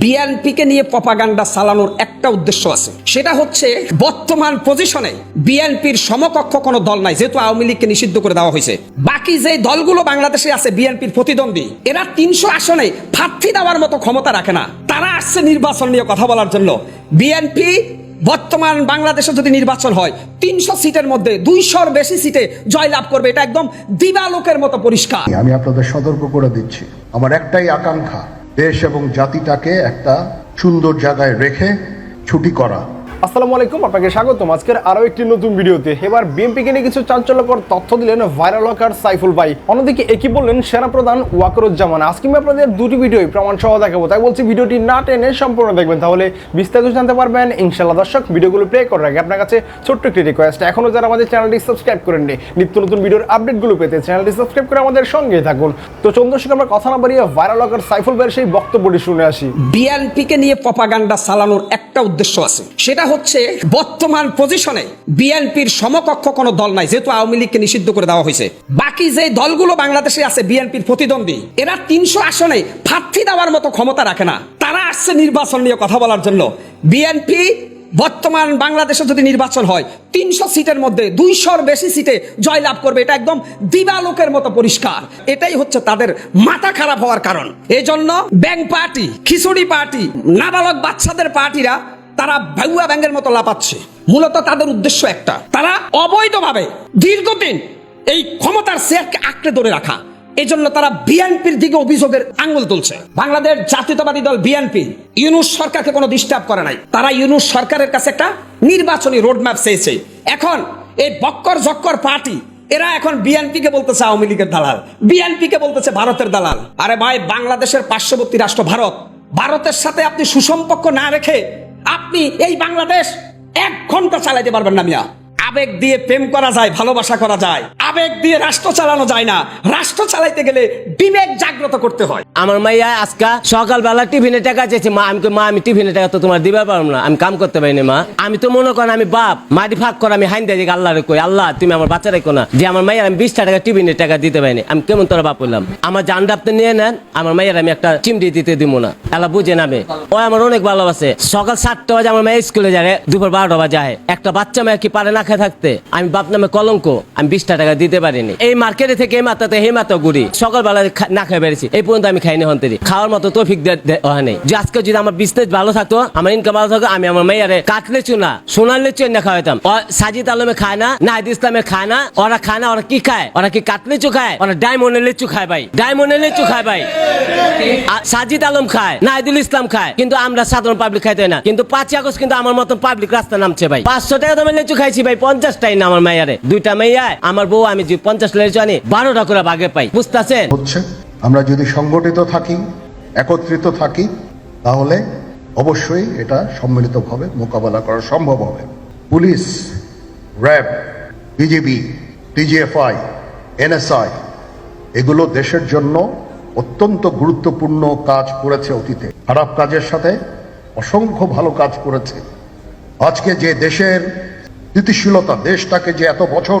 বিএনপিকে নিয়ে প্রপাগান্ডা চালানোর একটা উদ্দেশ্য আছে। সেটা হচ্ছে বর্তমান পজিশনে বিএনপির সমকক্ষ কোনো দল নাই, যেহেতু আওয়ামী লীগকে নিষিদ্ধ করে দেওয়া হয়েছে। বাকি যে দলগুলো বাংলাদেশে আছে বিএনপির প্রতিদ্বন্দ্বী, এরা তিনশো আসনে প্রার্থী দেওয়ার মতো ক্ষমতা রাখে না। তারা আসছে নির্বাচন নিয়ে কথা বলার জন্য। বিএনপি বর্তমান বাংলাদেশে যদি নির্বাচন হয়, তিনশো সিটের মধ্যে দুইশোর বেশি সিটে জয়লাভ করবে। এটা একদম দিবালোকের মতো পরিষ্কার। আমি আপনাদের সতর্ক করে দিচ্ছি। আমার একটাই আকাঙ্ক্ষা দেশ এবং জাতিটাকে একটা সুন্দর জায়গায় রেখে ছুটি করা। আসসালামু আলাইকুম, আপনাকে স্বাগতম। আজকের আরও একটি নতুন ভিডিওতে। এবার বিএনপিকে নিয়ে কিছু চাঞ্চল্যকর তথ্য দিলেন ভাইরাল হকার সাইফুল ভাই। অন্যদিকে একই বললেন, সেনাপ্রধান ওয়াকরুজ্জামান। আজকে আমি আপনাদের দুটি ভিডিওই প্রমাণ সহ দেখাবো। তাই বলছি, ভিডিওটি না টেনে সম্পূর্ণ দেখবেন। তাহলে বিস্তারিত জানতে পারবেন। ইনশাল্লাহ দর্শক, ভিডিওগুলো প্লে করার আগে আপনার কাছে ছোট্ট একটি রিকোয়েস্ট এখনও যারা আমাদের চ্যানেলটি সাবস্ক্রাইব করেননি, নিত্য নতুন ভিডিওর আপডেটগুলো পেতে চ্যানেলটি সাবস্ক্রাইব করে আমাদের সঙ্গে থাকুন। তো চন্দ্রশেখর আমরা কথা না বাড়িয়ে ভাইরাল হকার সাইফুল ভাইয়ের সেই বক্তব্যটি শুনে আসি। বিএনপিকে নিয়ে প্রপাগান্ডা চালানোর একটা উদ্দেশ্য আছে। সেটা হচ্ছে বর্তমান পজিশনে বিএনপির সমকক্ষ কোনো দল নাই, যেহেতু আওয়ামী লীগকে নিষিদ্ধ করে দেওয়া হয়েছে। বাকি যে দলগুলো বাংলাদেশে আছে বিএনপির প্রতিদ্বন্দ্বী, এরা তিনশো আসনে প্রার্থী দেওয়ার মতো ক্ষমতা রাখে না। তারা আসছে নির্বাচন নিয়ে কথা বলার জন্য। বিএনপি বর্তমান বাংলাদেশে যদি নির্বাচন হয়, তিনশো সিটের মধ্যে দুইশোর বেশি সিটে জয়লাভ করবে। এটা একদম দিবালোকের মতো পরিষ্কার। এটাই হচ্ছে তাদের মাথা খারাপ হওয়ার কারণ। এই জন্য ব্যাংক পার্টি, খিচুড়ি পার্টি, নাবালক বাচ্চাদের পার্টিরা তারা ভাগুয়া ব্যাংকের মতো লাপাচ্ছে মূলত তাদের উদ্দেশ্য একটা। তারা অবৈধভাবে দীর্ঘদিন এই ক্ষমতার শেয়ারকে আঁকড়ে ধরে রাখা। এই জন্য তারা বিএনপির দিকে অভিযোগের আঙ্গুল তুলছে। বাংলাদেশ জাতীয়তাবাদী দল বিএনপি, ইউনুস সরকারকে কোনো ডিস্টার্ব করে নাই। তারা ইউনুস সরকারের কাছে একটা নির্বাচনী রোডম্যাপ চেয়েছে। এখন এই বক্কর জক্কর পার্টি এরা এখন বিএনপি কে বলতেছে আওয়ামী লীগের দালাল। বিএনপি কে বলতেছে ভারতের দালাল। আরে ভাই, বাংলাদেশের পার্শ্ববর্তী রাষ্ট্র ভারত। ভারতের সাথে আপনি সুসম্পর্ক না রেখে আপনি এই বাংলাদেশ এক ঘণ্টা চালাইতে পারবেন না মিয়া। আবেগ দিয়ে প্রেম করা যায়, ভালোবাসা করা যায়। আবেগ দিয়ে রাষ্ট্র চালানো যায় না। রাষ্ট্র চালাইতে গেলে বিবেক জাগ্রত করতে হয়। আমার মাইয়া আজকা সকালবেলা টিফিনে টাকা চেয়েছে, মা, আমি মা, আমি টিফিনে টাকা তো তোমার দিবে পারব না, আমি কাম করতে পারিনি, মা। আমি তো মনে করেন আমি বাপ, মাটি ফাঁক করে আমি হাইন দিয়ে আল্লাহ কই, আল্লাহ, তুমি আমার বাচ্চা রেখো না। যে আমার মাইয়ার আমি বিশটা টাকা টিফিনের টাকা দিতে পারিনি, আমি কেমন তোরা বাপ হইলাম? আমার জানটা আপনি নিয়ে নেন, আমার মাইয়ার আমি একটা চিমটি দিতে দিব না। এলা বুঝে নামে। ও আমার অনেক ভালোবাসে। সকাল সাতটা বাজে আমার মেয়ে স্কুলে যায় দুপুর বারোটা বাজে। একটা বাচ্চা মেয়ে কি পারে না খেয়ে থাকতে? আমি বাপ নামে কলঙ্ক, আমি বিশটা টাকা দিতে পারিনি। এই মার্কেটে থেকে এই মাথাতে এই মাথা ঘুরি সকালবেলা না খেয়ে বেড়েছি এই পর্যন্ত আমি খাইনি হন্তেরি। খাওয়ার মতো তৌফিক দে- দে- হয় নাই। যে আজকে যদি আমার বিজনেস ভালো থাকতো, আমার ইনকাম ভালো থাকতো, আমি আমার মেয়ারে কাটলে চুনা সোনালে চুন না খাওয়াইতাম ও সাজিদ আলমে খায় না, নাহিদ ইসলামে খায় না, ওরা খায় না, ওরা কি খায়? ওরা কি কাটলে চু খায়? ওরা ডায়মন্ডের লিচু খায় ভাই। ডায়মন্ডের লিচু খায় ভাই। সাজিদ আলম খায়, নাহিদুল ইসলাম খায়। কিন্তু আমরা সাধারণ পাবলিক খাইতে না। কিন্তু পাঁচই আগস্ট কিন্তু আমার মতন পাবলিক রাস্তা নামছে ভাই। পাঁচশো টাকা দামের লিচু খাইছি ভাই, পঞ্চাশটাই না আমার মেয়ারে। দুইটা মেয়ায় আমার বউ আমি যে পঞ্চাশ লিচু আনি, বারোটা করে ভাগে পাই। বুঝতেছেন? হচ্ছে, আমরা যদি সংগঠিত থাকি, একত্রিত থাকি, তাহলে অবশ্যই এটা সম্মিলিতভাবে মোকাবেলা করা সম্ভব হবে। Police, RAB BJP DGFI, NSI, এগুলো দেশের জন্য অত্যন্ত গুরুত্বপূর্ণ কাজ করেছে অতীতে। খারাপ কাজের সাথে অসংখ্য ভালো কাজ করেছে। আজকে যে দেশের স্থিতিশীলতা, দেশটাকে যে এত বছর